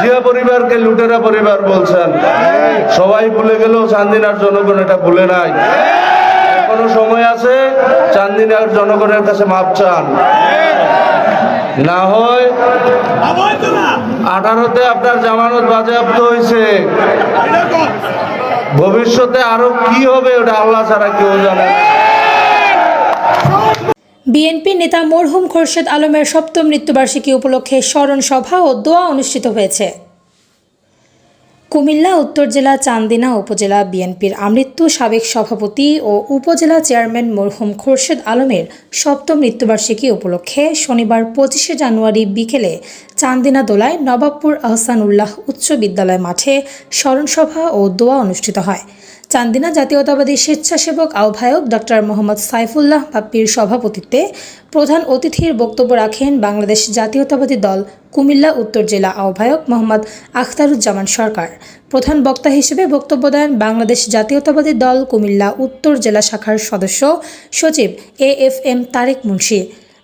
জিয়া পরিবারকে লুটেরা পরিবার বলছেন। সবাই ভুলে গেলেও চান্দিনার জনগণ এটা ভুলে নাই। এখনও সময় আছে, চান্দিনার জনগণের কাছে মাপ চান। না হয় আঠারোতে আপনার জামানত বাজেয়াপ্ত হয়েছে। ভবিষ্যতে আরও কি হবে ওটা আল্লাহ ছাড়া কেউ জানে। বিএনপি নেতা মরহুম খোরশেদ আলমের সপ্তম মৃত্যুবার্ষিকী উপলক্ষে স্মরণ সভা ও দোয়া অনুষ্ঠিত হয়েছে। কুমিল্লা, উত্তর জেলা, চান্দিনা উপজেলা বিএনপির আমৃত্যু সাবেক সভাপতি ও উপজেলা চেয়ারম্যান মরহুম খোরশেদ আলমের সপ্তম মৃত্যুবার্ষিকী উপলক্ষে শনিবার পঁচিশে জানুয়ারি বিকেলে চান্দিনা দোলায় নবাবপুর আহসানুল্লাহ উচ্চ বিদ্যালয় মাঠে স্মরণসভা ও দোয়া অনুষ্ঠিত হয়। চান্দিনা জাতীয়তাবাদী স্বেচ্ছাসেবক আহ্বায়ক ডক্টর মোহাম্মদ সাইফুল্লাহ বাপ্পির সভাপতিত্বে প্রধান অতিথির বক্তব্য রাখেন বাংলাদেশ জাতীয়তাবাদী দল কুমিল্লা উত্তর জেলা আহ্বায়ক মোহাম্মদ আখতারুজ্জামান সরকার। প্রধান বক্তা হিসেবে বক্তব্য দেন বাংলাদেশ জাতীয়তাবাদী দল কুমিল্লা উত্তর জেলা শাখার সদস্য সচিব A F M Tarek Munshi.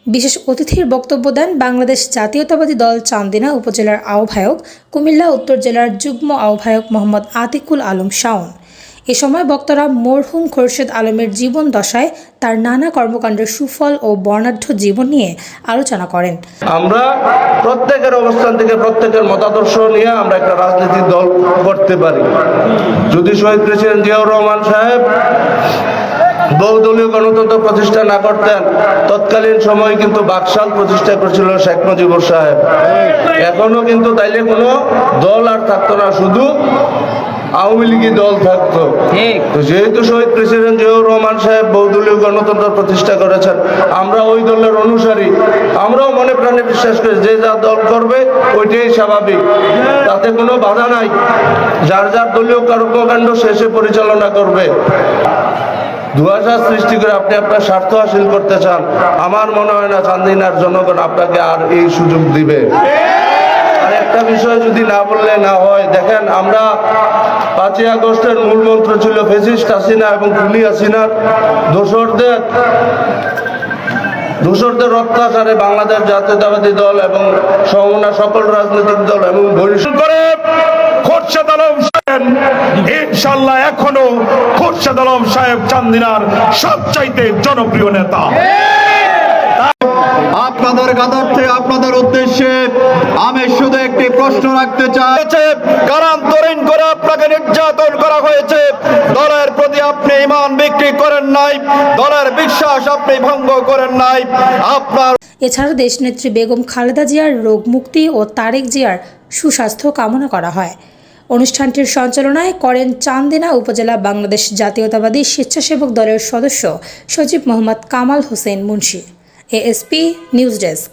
বিশেষ অতিথির বক্তব্য দেন বাংলাদেশ জাতীয়তাবাদী দল চান্দিনা উপজেলার আহ্বায়ক কুমিল্লা উত্তর জেলার যুগ্ম আহ্বায়ক মোহাম্মদ আতিকুল আলম শাওন। এ সময় বক্তারা মরহুম খোরশেদ আলমের জীবন দশায় তার নানা কর্মকাণ্ডের সুফল ও বর্ণাঢ্য জীবন নিয়ে আলোচনা করেন। আমরা প্রত্যেকের অবস্থান থেকে প্রত্যেকের মতাদর্শ নিয়ে আমরা একটা রাজনৈতিক দল করতে পারি। যদি শহীদ প্রেসিডেন্ট জিয়াউর রহমান সাহেব বহুদলীয় গণতন্ত্র প্রতিষ্ঠা না করতেন, তৎকালীন সময় কিন্তু বাকশাল প্রতিষ্ঠা করেছিল শেখ মুজিবুর সাহেব। এখনও কিন্তু তাইলে কোনো দল আর থাকতো না, শুধু আওয়ামী লীগই দল থাকতো। তো যেহেতু শহীদ প্রেসিডেন্ট জিয়াউর রহমান সাহেব বহুদলীয় গণতন্ত্র প্রতিষ্ঠা করেছেন আমরা ওই দলের অনুসারী। আমরাও মনে প্রাণে বিশ্বাস করি যে যা দল করবে ওইটাই স্বাভাবিক। তাতে কোনো বাধা নাই। যার যার দলীয় কর্মকাণ্ড শেষে পরিচালনা করবে। ধুয়াশা সৃষ্টি করে আপনি আপনার স্বার্থ হাসিল করতে চান আমার মনে হয় না চান্দিনার জনগণ আপনাকে আর এই সুযোগ দিবে। একটা বিষয় যদি না বললে না হয়, দেখেন আমরা পাঁচই আগস্টের মূল মন্ত্র ছিল ফেসিস্ট হাসিনা এবং কুলি হাসিনার দোসরদের দোসরদের অত্যাচারে বাংলাদেশ জাতীয়তাবাদী দল এবং সমনা সকল রাজনৈতিক দল এবং বরিষ্ঠ করে খোরশেদ আলম সাহেব ইনশাল্লাহ এখনও খোরশেদ আলম সাহেব চান্দিনার সবচাইতে জনপ্রিয় নেতা। আপনাদের কাতার্থে আপনাদের উদ্দেশ্যে আমি শুধু একটি প্রশ্ন রাখতে চাই। কারান্তরীণ করে আপনাকে নির্যাতন করা হয়েছে? দলের প্রতি আপনি ইমান বিক্রি করেন নাই দলের বিশ্বাস আপনি ভঙ্গ করেন নাই। আপনার এছাড়া দেশনেত্রী বেগম খালেদা জিয়ার রোগ মুক্তি ও তারেক জিয়ার সুস্বাস্থ্য কামনা করা হয়। অনুষ্ঠানটির সঞ্চালনায় করেন চান্দিনা উপজেলা বাংলাদেশ জাতীয়তাবাদী স্বেচ্ছাসেবক দলের সদস্য সচিব Mohammad Kamal Hossain Munshi. ASP news desk.